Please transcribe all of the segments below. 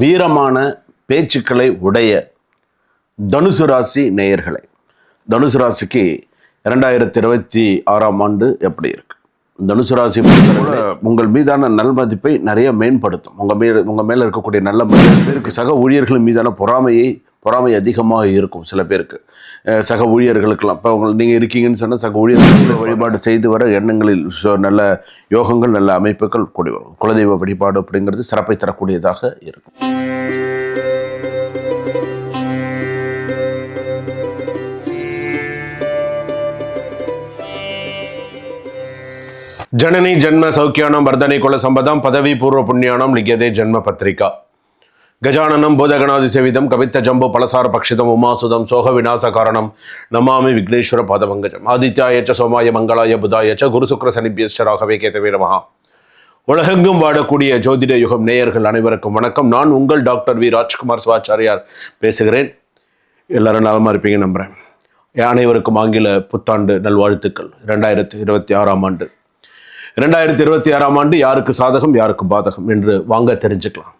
வீரமான பேச்சுக்களை உடைய தனுசு ராசி நேயர்களை தனுசு ராசிக்கு இரண்டாயிரத்தி இருபத்தி ஆறாம் ஆண்டு எப்படி இருக்கு? தனுசு ராசி கூட உங்கள் மீதான நல்மதிப்பை நிறைய மேம்படுத்தும். உங்கள் மீது உங்கள் மேலே இருக்கக்கூடிய நல்ல மதிப்பு சக ஊழியர்கள் மீதான பொறாமையை பொறாமை அதிகமாக இருக்கும் சில பேருக்கு. சக ஊழியர்களுக்கெல்லாம். இப்போ உங்கள் நீங்கள் இருக்கீங்கன்னு சொன்னால் சக ஊழியர்கள் வழிபாடு செய்து வர எண்ணங்களில் நல்ல யோகங்கள் நல்ல அமைப்புகள் கூடி குலதெய்வ வழிபாடு அப்படிங்கிறது சிறப்பை தரக்கூடியதாக இருக்கும். ஜனனி ஜென்ம சௌக்கியானம் வர்தனை குல சம்பதம் பதவி பூர்வ புண்ணியானம் லிங்கதே ஜென்ம பத்திரிகா. கஜானனம் பூதகணாதி சேவிதம் கவித்த ஜம்பு பலசார பக்ஷிதம் உமாசுதம் சோக விநாச காரணம் நமாமி விக்னேஸ்வர பதமங்கஜம் ஆதித்யாய ச சோமாய மங்களாய புதாய ச குரு சுக்கர சனிபியஸ்ட ராகவே உலகெங்கும் வாடக்கூடிய ஜோதிட யுகம் நேயர்கள் அனைவருக்கும் வணக்கம். நான் உங்கள் டாக்டர் வி. ராஜ்குமார் சிவாச்சாரியார் பேசுகிறேன். எல்லாரும் நலமாக இருப்பீங்க நம்புகிறேன் அனைவருக்கும் ஆங்கில புத்தாண்டு நல்வாழ்த்துக்கள். ரெண்டாயிரத்தி இருபத்தி ஆறாம் ஆண்டு. ரெண்டாயிரத்தி இருபத்தி ஆறாம் ஆண்டு யாருக்கு சாதகம் யாருக்கு பாதகம் என்று வாங்க தெரிஞ்சுக்கலாம்.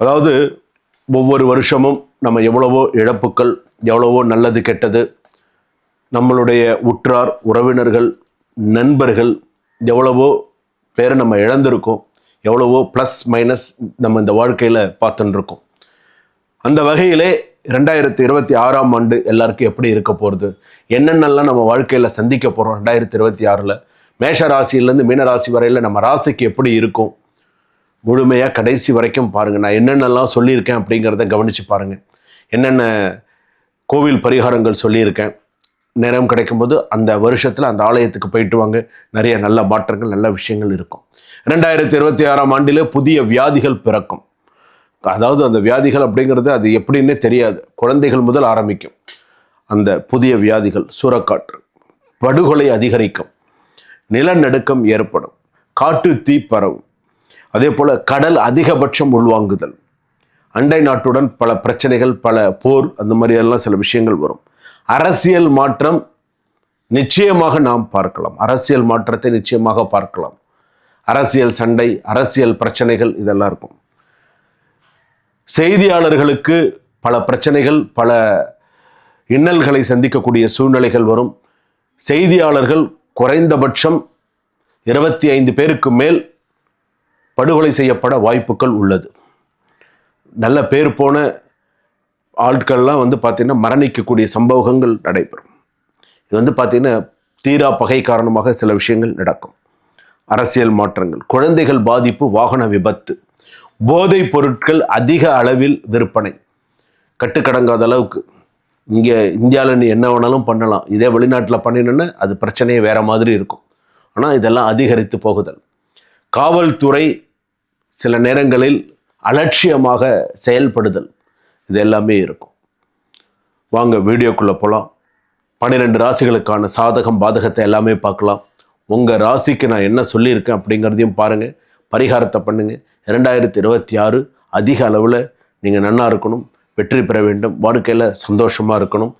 அதாவது ஒவ்வொரு வருஷமும் நம்ம எவ்வளவோ இழப்புக்கள் எவ்வளவோ நல்லது கெட்டது நம்மளுடைய உற்றார் உறவினர்கள் நண்பர்கள் எவ்வளவோ பேரை நம்ம இழந்திருக்கோம் எவ்வளவோ ப்ளஸ் மைனஸ் நம்ம இந்த வாழ்க்கையில் பார்த்துன்னு இருக்கோம் அந்த வகையிலே ரெண்டாயிரத்தி இருபத்தி ஆறாம் ஆண்டு எல்லாருக்கும் எப்படி இருக்க போகிறது என்னென்னலாம் நம்ம வாழ்க்கையில் சந்திக்க போகிறோம் ரெண்டாயிரத்தி இருபத்தி ஆறில் மேஷ ராசியிலேருந்து மீன ராசி வரையில் நம்ம ராசிக்கு எப்படி இருக்கும் முழுமையாக கடைசி வரைக்கும் பாருங்கள் நான் என்னென்னலாம் சொல்லியிருக்கேன் அப்படிங்கிறத கவனித்து பாருங்கள் என்னென்ன கோவில் பரிகாரங்கள் சொல்லியிருக்கேன். நேரம் கிடைக்கும்போது அந்த வருஷத்தில் அந்த ஆலயத்துக்கு போயிட்டு வாங்க. நிறைய நல்ல மாற்றங்கள் நல்ல விஷயங்கள் இருக்கும். ரெண்டாயிரத்தி இருபத்தி ஆறாம் ஆண்டில் புதிய வியாதிகள் பிறக்கும். அதாவது அந்த வியாதிகள் அப்படிங்கிறது அது எப்படின்னே தெரியாது. குழந்தைகள் முதல் ஆரம்பிக்கும். அந்த புதிய வியாதிகள் சூறக்காற்று படுகொலை அதிகரிக்கும். நிலநடுக்கம் ஏற்படும். காட்டு தீ பரவும். அதே போல் கடல் அதிகபட்சம் உள்வாங்குதல். அண்டை நாட்டுடன் பல பிரச்சனைகள் பல போர் அந்த மாதிரியெல்லாம் சில விஷயங்கள் வரும். அரசியல் மாற்றம் நிச்சயமாக நாம் பார்க்கலாம். அரசியல் மாற்றத்தை நிச்சயமாக பார்க்கலாம். அரசியல் சண்டை அரசியல் பிரச்சனைகள் இதெல்லாம் இருக்கும். செய்தியாளர்களுக்கு பல பிரச்சனைகள் பல இன்னல்களை சந்திக்கக்கூடிய சூழ்நிலைகள் வரும். செய்தியாளர்கள் குறைந்தபட்சம் இருபத்தி ஐந்து பேருக்கு மேல் படுகொலை செய்யப்பட வாய்ப்புகள் உள்ளது. நல்ல பேர் போன ஆட்கள்லாம் வந்து பார்த்திங்கன்னா மரணிக்கக்கூடிய சம்பவங்கள் நடைபெறும். இது வந்து பார்த்திங்கன்னா தீரா பகை காரணமாக சில விஷயங்கள் நடக்கும். அரசியல் மாற்றங்கள் குழந்தைகள் பாதிப்பு வாகன விபத்து போதைப் பொருட்கள் அதிக அளவில் விற்பனை. கட்டுக்கடங்காத அளவுக்கு. இங்கே இந்தியாவில் நீ என்ன வேணாலும் பண்ணலாம். இதே வெளிநாட்டில் பண்ணினோன்னா அது பிரச்சனையே வேறு மாதிரி இருக்கும். ஆனால் இதெல்லாம் அதிகரித்து போகுதல். காவல்துறை சில நேரங்களில் அலட்சியமாக செயல்படுதல். இது எல்லாமே இருக்கும். வாங்க வீடியோக்குள்ளே போகலாம் பன்னிரெண்டு ராசிகளுக்கான சாதகம் பாதகத்தை எல்லாமே பார்க்கலாம். உங்கள் ராசிக்கு நான் என்ன சொல்லியிருக்கேன் அப்படிங்கிறதையும் பாருங்கள் பரிகாரத்தை பண்ணுங்கள் இரண்டாயிரத்தி இருபத்தி ஆறு அதிக அளவில் நீங்கள் நன்னா இருக்கணும் வெற்றி பெற வேண்டும் வாழ்க்கையில் சந்தோஷமாக இருக்கணும்.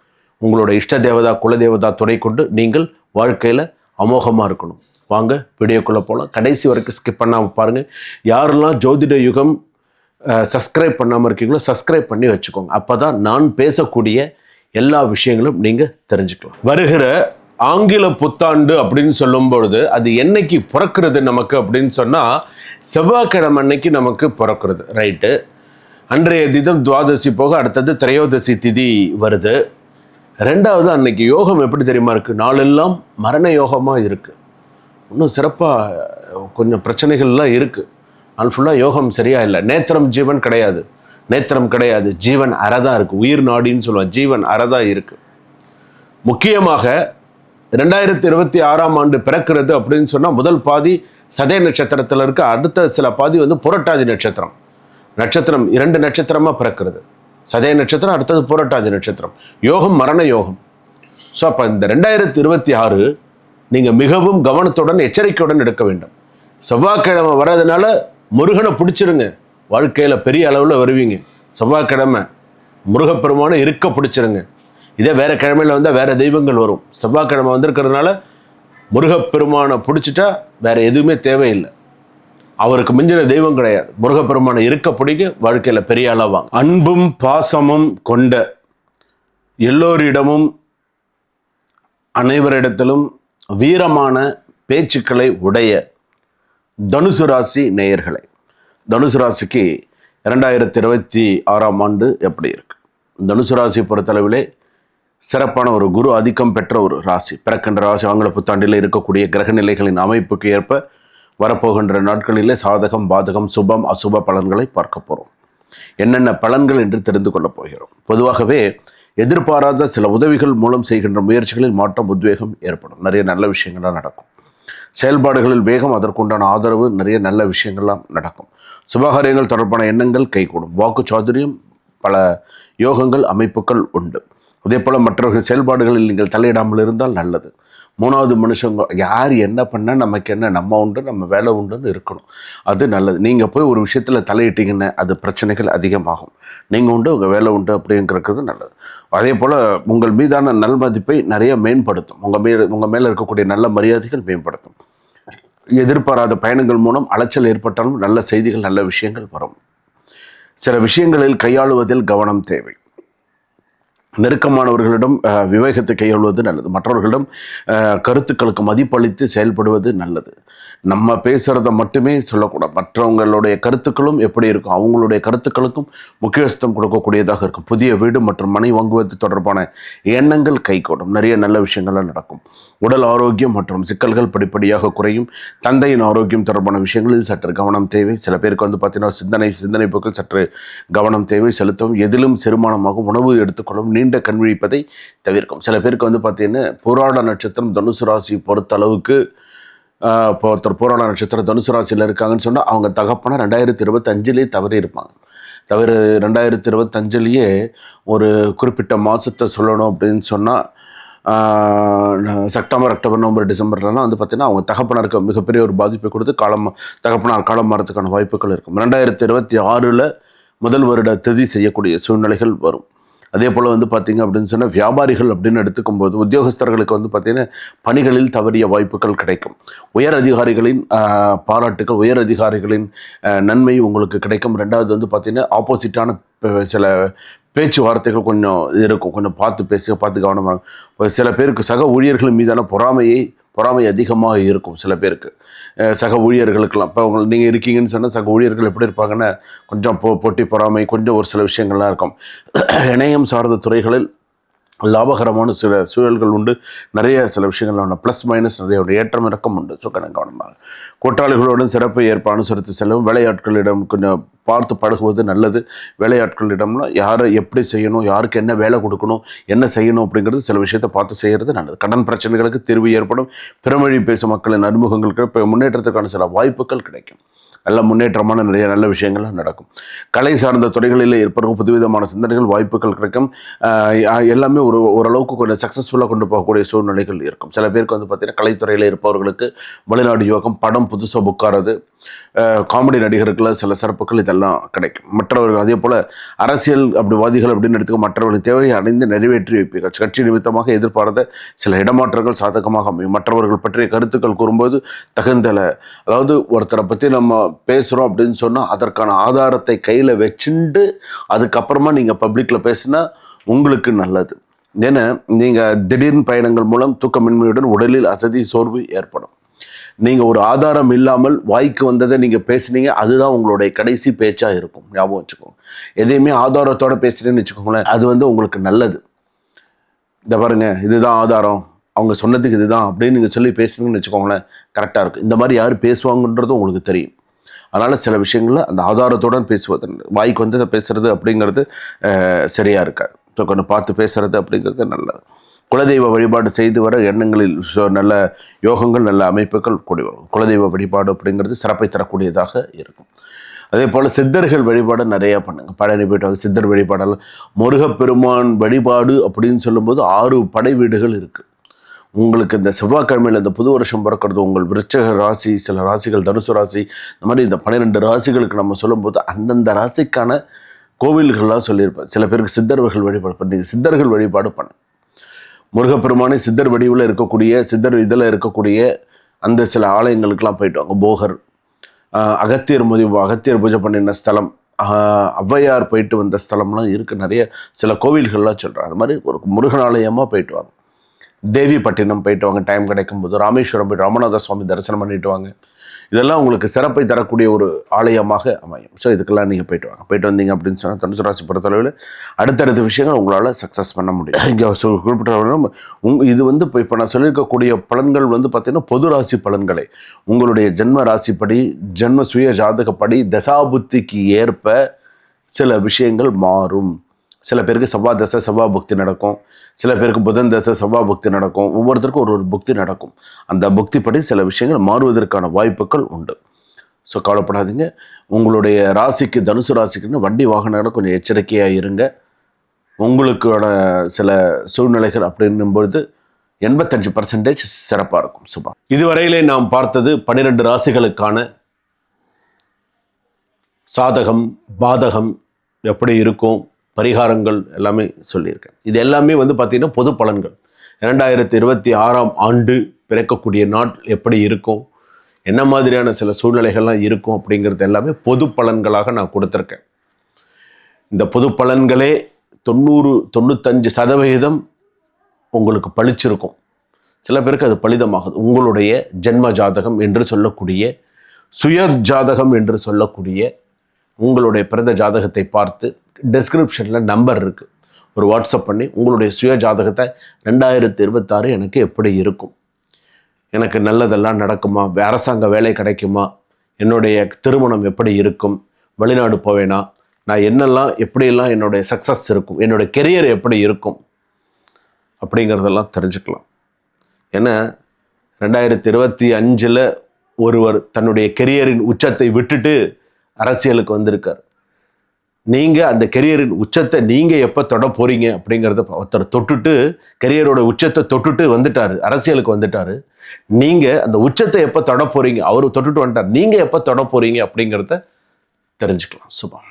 உங்களோட இஷ்ட தேவதா குலதேவதா துணை கொண்டு நீங்கள் வாழ்க்கையில் அமோகமாக இருக்கணும். வாங்க வீடியோக்குள்ளே போகலாம் கடைசி வரைக்கும் ஸ்கிப் பண்ணாமல் பாருங்கள் யாரெல்லாம் ஜோதிட யுகம் சப்ஸ்கிரைப் பண்ணாமல் இருக்கீங்களோ சப்ஸ்கிரைப் பண்ணி வச்சுக்கோங்க. அப்போ தான் நான் பேசக்கூடிய எல்லா விஷயங்களும் நீங்கள் தெரிஞ்சுக்கலாம். வருகிற ஆங்கில புத்தாண்டு அப்படின்னு சொல்லும் பொழுது அது என்னைக்கு பிறக்கிறது நமக்கு அப்படின்னு சொன்னால் செவ்வாய்க்கிழமை அன்னைக்கு நமக்கு பிறக்கிறது. ரைட்டு அன்றைய தினம் துவாதசி போக அடுத்தது திரையோதசி திதி வருது. ரெண்டாவது அன்னைக்கு யோகம் எப்படி தெரியுமா இருக்குது நாளெல்லாம் மரண யோகமாக இருக்குது இன்னும் சிறப்பாக கொஞ்சம் பிரச்சனைகள்லாம் இருக்குது நாள் ஃபுல்லாக யோகம் சரியாக இல்லை. நேத்திரம் ஜீவன் கிடையாது. நேத்திரம் கிடையாது. ஜீவன் அறதான் இருக்குது உயிர் நாடின்னு சொல்லுவாங்க. ஜீவன் அறதான் இருக்குது முக்கியமாக ரெண்டாயிரத்தி இருபத்தி ஆறாம் ஆண்டு பிறக்கிறது அப்படின்னு சொன்னால் முதல் பாதி சதய நட்சத்திரத்தில் இருக்க. அடுத்த சில பாதி வந்து புரட்டாதி நட்சத்திரம். நட்சத்திரம் இரண்டு நட்சத்திரமாக பிறக்கிறது. சதய நட்சத்திரம் அடுத்தது புரட்டாதி நட்சத்திரம். யோகம் மரண யோகம். ஸோ அப்போ இந்த ரெண்டாயிரத்தி இருபத்தி ஆறு நீங்கள் மிகவும் கவனத்துடன் எச்சரிக்கையுடன் எடுக்க வேண்டும். செவ்வாய்க்கிழமை வர்றதுனால முருகனை பிடிச்சிருங்க. வாழ்க்கையில் பெரிய அளவில் வருவீங்க. செவ்வாய்க்கிழமை முருகப்பெருமானை இருக்க பிடிச்சிருங்க. இதே வேற கிழமையில் வந்தால் வேற தெய்வங்கள் வரும். செவ்வாய்க்கிழமை வந்திருக்கிறதுனால முருகப்பெருமானை பிடிச்சிட்டா வேற எதுவுமே தேவையில்லை. அவருக்கு மிஞ்சின தெய்வம் கிடையாது. முருகப்பெருமானை இருக்க பிடிக்க வாழ்க்கையில் பெரிய அளவாங்க அன்பும் பாசமும் கொண்ட எல்லோரிடமும் அனைவரிடத்திலும் வீரமான பேச்சுக்களை உடைய தனுசு ராசி நேயர்களை தனுசு ராசிக்கு இரண்டாயிரத்தி இருபத்தி ஆறாம் ஆண்டு எப்படி இருக்கு? தனுசு ராசி பொறுத்தளவிலே சிறப்பான ஒரு குரு ஆதிக்கம் பெற்ற ஒரு ராசி. பிறக்கின்ற ராசி ஆங்கில புத்தாண்டில் இருக்கக்கூடிய கிரக நிலைகளின் அமைப்புக்கு ஏற்ப வரப்போகின்ற நாட்களிலே சாதகம் பாதகம் சுபம் அசுப பலன்களை பார்க்க போகிறோம் என்னென்ன பலன்கள் என்று தெரிந்து கொள்ளப் போகிறோம். பொதுவாகவே எதிர்பாராத சில உதவிகள் மூலம் செய்கின்ற முயற்சிகளில் மாற்றம் உத்வேகம் ஏற்படும். நிறைய நல்ல விஷயங்கள்லாம் நடக்கும். செயல்பாடுகளில் வேகம் அதற்குண்டான ஆதரவு நிறைய நல்ல விஷயங்கள்லாம் நடக்கும். சுபகாரியங்கள் தொடர்பான எண்ணங்கள் கைகூடும். வாக்கு சாதுரியம் பல யோகங்கள் அமைப்புகள் உண்டு. அதே போல் மற்றவர்கள் செயல்பாடுகளில் நீங்கள் தலையிடாமல் இருந்தால் நல்லது. மூணாவது மனுஷங்க யார் என்ன பண்ணால் நமக்கு என்ன? நம்ம உண்டு நம்ம வேலை உண்டுன்னு இருக்கணும். அது நல்லது. நீங்கள் போய் ஒரு விஷயத்தில் தலையிட்டீங்கன்னா அது பிரச்சனைகள் அதிகமாகும். நீங்கள் உண்டு உங்கள் வேலை உண்டு அப்படிங்கிறது நல்லது. அதே போல் உங்கள் மீதான நல்மதிப்பை நிறைய மேம்படுத்தும். உங்கள் மீது உங்கள் மேலே இருக்கக்கூடிய நல்ல மரியாதைகள் மேம்படுத்தும். எதிர்பாராத பயணங்கள் மூலம் அலைச்சல் ஏற்பட்டாலும் நல்ல செய்திகள் நல்ல விஷயங்கள் வரும். சில விஷயங்களில் கையாளுவதில் கவனம் தேவை. நெருக்கமானவர்களிடம் விவேகத்தை கையாள்வது நல்லது. மற்றவர்களிடம் கருத்துக்களுக்கு மதிப்பளித்து செயல்படுவது நல்லது. நம்ம பேசுகிறத மட்டுமே சொல்லக்கூடாது. மற்றவங்களுடைய கருத்துக்களும் எப்படி இருக்கும்? அவங்களுடைய கருத்துக்களுக்கும் முக்கியத்துவம் கொடுக்கக்கூடியதாக இருக்கும். புதிய வீடு மற்றும் மனை வாங்குவது தொடர்பான எண்ணங்கள் கைகூடும். நிறைய நல்ல விஷயங்கள்லாம் நடக்கும். உடல் ஆரோக்கியம் மற்றும் சிக்கல்கள் படிப்படியாக குறையும். தந்தையின் ஆரோக்கியம் தொடர்பான விஷயங்களில் சற்று கவனம் தேவை. சில பேருக்கு வந்து பார்த்தீங்கன்னா சிந்தனை சிந்தனை போக்கில் சற்று கவனம் தேவை செலுத்தவும் எதிலும் செரிமானமாகும் உணவு எடுத்துக்கொள்ளும் நீண்ட கண் விழிப்பதை தவிர்க்கும். சில பேருக்கு வந்து பார்த்தீங்கன்னா புராட நட்சத்திரம் தனுசு ராசி பொறுத்த அளவுக்கு இப்போ ஒருத்தர் புராண நட்சத்திரம் தனுசு ராசியில் இருக்காங்கன்னு சொன்னால் அவங்க தகப்பனா ரெண்டாயிரத்தி இருபத்தஞ்சிலேயே தவறி இருப்பாங்க. தவிர ரெண்டாயிரத்தி இருபத்தஞ்சிலேயே ஒரு குறிப்பிட்ட மாதத்தை சொல்லணும் அப்படின்னு சொன்னால் செப்டம்பர் அக்டோபர் நவம்பர் டிசம்பர்லாம் வந்து பார்த்தீங்கன்னா அவங்க தகப்பனாருக்கு மிகப்பெரிய ஒரு பாதிப்பை கொடுத்து காலம் தகப்பனார் காலம் மாறதுக்கான வாய்ப்புகள் இருக்கும். ரெண்டாயிரத்தி இருபத்தி ஆறில் முதல் வருட திதி செய்யக்கூடிய சூழ்நிலைகள் வரும். அதே போல் வந்து பார்த்திங்க அப்படின்னு சொன்னால் வியாபாரிகள் அப்படின்னு எடுத்துக்கும்போது உத்தியோகஸ்தர்களுக்கு வந்து பார்த்தீங்கன்னா பணிகளில் தவறிய வாய்ப்புகள் கிடைக்கும். உயர் அதிகாரிகளின் பாராட்டுகள் உயர் அதிகாரிகளின் நன்மை உங்களுக்கு கிடைக்கும். ரெண்டாவது வந்து பார்த்தீங்கன்னா ஆப்போசிட்டான சில பேச்சுவார்த்தைகள் கொஞ்சம் இருக்கும். கொஞ்சம் பார்த்து பேசுக பார்த்து கவனமாக ஒரு சில பேருக்கு சக ஊழியர்கள் மீதான பொறாமையை பொறாமை அதிகமாக இருக்கும் சில பேருக்கு. சக ஊழியர்களுக்கெல்லாம். இப்போ உங்கள் நீங்கள் இருக்கீங்கன்னு சொன்னால் சக ஊழியர்கள் எப்படி இருப்பாங்கன்னா கொஞ்சம் போ போட்டி பொறாமை கொஞ்சம் ஒரு சில விஷயங்கள்லாம் இருக்கும். இணையம் சார்ந்த துறைகளில் லாபகரமான சில சூழல்கள் உண்டு. நிறைய சில விஷயங்கள் உண்டு ப்ளஸ் மைனஸ் நிறைய உண்டு ஏற்றம் இறக்கம் உண்டு. ஸோ கணக்கு கவனமாக. கூட்டாளிகளுடன் சிறப்பு ஏற்ப அனுசரித்து செல்லவும் வேலையாட்களிடம் கொஞ்சம் பார்த்து பழகுவது நல்லது. வேலையாட்களிடம்லாம் யாரை எப்படி செய்யணும் யாருக்கு என்ன வேலை கொடுக்கணும் என்ன செய்யணும் அப்படிங்கிறது சில விஷயத்தை பார்த்து செய்கிறது நல்லது. கடன் பிரச்சனைகளுக்கு தீர்வு ஏற்படும். பிறமொழி பேசும் மக்களின் அறிமுகங்களுக்கு இப்போ முன்னேற்றத்துக்கான சில வாய்ப்புகள் கிடைக்கும். நல்ல முன்னேற்றமான நிறைய நல்ல விஷயங்கள்லாம் நடக்கும். கலை சார்ந்த துறைகளில் ஏற்படும் புதுவிதமான சிந்தனைகள் வாய்ப்புகள் கிடைக்கும். எல்லாமே ஒரு ஓரளவுக்கு கொஞ்சம் சக்ஸஸ்ஃபுல்லாக கொண்டு போகக்கூடிய சூழ்நிலைகள் இருக்கும். சில பேருக்கு வந்து பார்த்தீங்கன்னா கலைத்துறையில் இருப்பவர்களுக்கு வெளிநாடு யோகம் படம் புதுசாக புக்காறது காமெடி நடிகர்களில் சில சிறப்புகள் இதெல்லாம் கிடைக்கும். மற்றவர்கள் அதே போல் அரசியல் அப்படி வாதிகள் அப்படின்னு எடுத்துக்க மற்றவர்களின் தேவையை அடைந்து நிறைவேற்றி வைப்பீர்கள். கட்சி நிமித்தமாக எதிர்பாராத சில இடமாற்றங்கள் சாதகமாக அமையும். மற்றவர்கள் பற்றிய கருத்துக்கள் கூறும்போது தகுந்தல. அதாவது ஒருத்தரை பற்றி நம்ம பேசுகிறோம் அப்படின்னு சொன்னால் அதற்கான ஆதாரத்தை கையில் வச்சுண்டு அதுக்கப்புறமா நீங்கள் பப்ளிக்கில் பேசினா உங்களுக்கு நல்லது. ஏன்னா நீங்கள் திடீர்னு பயணங்கள் மூலம் தூக்கமின்மையுடன் உடலில் அசதி சோர்வு ஏற்படும். நீங்கள் ஒரு ஆதாரம் இல்லாமல் வாய்க்கு வந்ததை நீங்கள் பேசுனீங்க அதுதான் உங்களுடைய கடைசி பேச்சாக இருக்கும். ஞாபகம் வச்சுக்கோங்க. எதையுமே ஆதாரத்தோட பேசுகிறேன்னு வச்சுக்கோங்களேன் அது வந்து உங்களுக்கு நல்லது. இந்த பாருங்க இதுதான் ஆதாரம். அவங்க சொன்னதுக்கு இதுதான் அப்படின்னு நீங்கள் சொல்லி பேசுனீங்கன்னு வச்சுக்கோங்களேன் கரெக்டாக இருக்கும். இந்த மாதிரி யார் பேசுவாங்கன்றது உங்களுக்கு தெரியும். அதனால் சில விஷயங்களில் அந்த ஆதாரத்துடன் பேசுவது வாய்க்கு வந்து பேசுறது அப்படிங்கிறது சரியாக இருக்காது. ஸோ கொஞ்சம் பார்த்து பேசுகிறது அப்படிங்கிறது நல்லது. குலதெய்வ வழிபாடு செய்து வர எண்ணங்களில் ஸோ நல்ல யோகங்கள் நல்ல அமைப்புகள் கூடி வரும். குலதெய்வ வழிபாடு அப்படிங்கிறது சிறப்பை தரக்கூடியதாக இருக்கும். அதே போல் சித்தர்கள் வழிபாடு நிறையா பண்ணுங்கள் பழனி போயிட்டு சித்தர் வழிபாடெல்லாம் முருகப்பெருமான் வழிபாடு அப்படின்னு சொல்லும்போது ஆறு படை வீடுகள் இருக்குது உங்களுக்கு இந்த செவ்வாய்க்கிழமையில் இந்த புது வருஷம் பிறக்கிறது உங்கள் விருச்சக ராசி சில ராசிகள் தனுசு ராசி இந்த மாதிரி இந்த பன்னிரெண்டு ராசிகளுக்கு நம்ம சொல்லும்போது அந்தந்த ராசிக்கான கோவில்கள்லாம் சொல்லியிருப்பேன் சில பேருக்கு சித்தர்கள் வழிபாடு பண்ணி சித்தர்கள் வழிபாடு பண்ண. முருகப்பெருமானை சித்தர் வடிவில் இருக்கக்கூடிய சித்தர் இதில் இருக்கக்கூடிய அந்த சில ஆலயங்களுக்கெல்லாம் போயிட்டு வாங்க. போகர் அகத்தியர் முதி அகத்தியர் பூஜை பண்ணின ஸ்தலம் ஔவையார் போயிட்டு வந்த ஸ்தலம்லாம் இருக்குது நிறைய சில கோவில்கள்லாம் சொல்கிறாங்க அது மாதிரி ஒரு முருகன் ஆலயமாக போயிட்டு வாங்க. தேவிப்பட்டினம் போயிட்டு வாங்க. டைம் கிடைக்கும்போது. ராமேஸ்வரம் போய் ராமநாத சுவாமி தரிசனம் பண்ணிட்டு வாங்க. இதெல்லாம் உங்களுக்கு சிறப்பை தரக்கூடிய ஒரு ஆலயமாக அமையும். ஸோ இதுக்கெல்லாம் நீங்கள் போயிட்டு வாங்க. போயிட்டு வந்தீங்க அப்படின்னு சொன்னால் தனுசு ராசி பொறுத்தளவில் அடுத்தடுத்த விஷயங்கள் உங்களால் சக்ஸஸ் பண்ண முடியும். இங்கே குறிப்பிட்ட உங் இது வந்து இப்போ இப்போ நான் சொல்லியிருக்கக்கூடிய பலன்கள் வந்து பார்த்திங்கன்னா பொது ராசி பலன்களை. உங்களுடைய ஜென்ம ராசிப்படி ஜென்ம சுய ஜாதகப்படி தசாபுத்திக்கு ஏற்ப சில விஷயங்கள் மாறும். சில பேருக்கு செவ்வாய் தசை செவ்வாய் புக்தி நடக்கும். சில பேருக்கு புதன் தசை செவ்வாய் புக்தி நடக்கும். ஒவ்வொருத்தருக்கும் ஒரு ஒரு புக்தி நடக்கும். அந்த புக்திப்படி சில விஷயங்கள் மாறுவதற்கான வாய்ப்புகள் உண்டு. ஸோ கவலைப்படாதீங்க. உங்களுடைய ராசிக்கு தனுசு ராசிக்குன்னு வண்டி வாகனங்களை கொஞ்சம் எச்சரிக்கையாக இருங்க. உங்களுக்கான சில சூழ்நிலைகள் அப்படின்னும் பொழுது எண்பத்தஞ்சு பர்சன்டேஜ் சிறப்பாக இருக்கும். சுபா. இதுவரையிலே நாம் பார்த்தது பன்னிரெண்டு ராசிகளுக்கான சாதகம் பாதகம் எப்படி இருக்கும்? பரிகாரங்கள் எல்லாமே சொல்லியிருக்கேன். இது எல்லாமே வந்து பார்த்திங்கன்னா பொது பலன்கள். இரண்டாயிரத்தி இருபத்தி ஆறாம் ஆண்டு பிறக்கக்கூடிய நாள் எப்படி இருக்கும்? என்ன மாதிரியான சில சூழ்நிலைகள்லாம் இருக்கும் அப்படிங்கிறது எல்லாமே பொது பலன்களாக நான் கொடுத்துருக்கேன். இந்த பொது பலன்களே தொண்ணூறு தொண்ணூத்தஞ்சு சதவிகிதம் உங்களுக்கு பளிச்சிருக்கும். சில பேருக்கு அது பலிதமாகுது. உங்களுடைய ஜென்ம ஜாதகம் என்று சொல்லக்கூடிய சுய ஜாதகம் என்று சொல்லக்கூடிய உங்களுடைய பிறந்த ஜாதகத்தை பார்த்து டெஸ்கிரிப்ஷனில் நம்பர் இருக்குது ஒரு வாட்ஸ்அப் பண்ணி உங்களுடைய சுய ஜாதகத்தை ரெண்டாயிரத்தி இருபத்தாறு எனக்கு எப்படி இருக்கும்? எனக்கு நல்லதெல்லாம் நடக்குமா? அரசாங்க வேலை கிடைக்குமா? என்னுடைய திருமணம் எப்படி இருக்கும்? வெளிநாடு போவேனா? நான் என்னெல்லாம் எப்படியெல்லாம் என்னுடைய சக்ஸஸ் இருக்கும்? என்னுடைய கெரியர் எப்படி இருக்கும்? அப்படிங்கிறதெல்லாம் தெரிஞ்சுக்கலாம். ஏன்னா ரெண்டாயிரத்தி இருபத்தி அஞ்சில் ஒருவர் தன்னுடைய கெரியரின் உச்சத்தை விட்டுட்டு அரசியலுக்கு வந்திருக்கார். நீங்கள் அந்த கெரியரின் உச்சத்தை நீங்கள் எப்போ தொட போகிறீங்க அப்படிங்கிறத ஒருத்தர் தொட்டுட்டு கெரியரோட உச்சத்தை தொட்டுட்டு வந்துட்டார் அரசியலுக்கு வந்துட்டார். நீங்கள் அந்த உச்சத்தை எப்போ தொட போகிறீங்க அவர் தொட்டுட்டு வந்துட்டார் நீங்கள் எப்போ தொட போகிறீங்க அப்படிங்கிறத தெரிஞ்சுக்கலாம். சுபம்.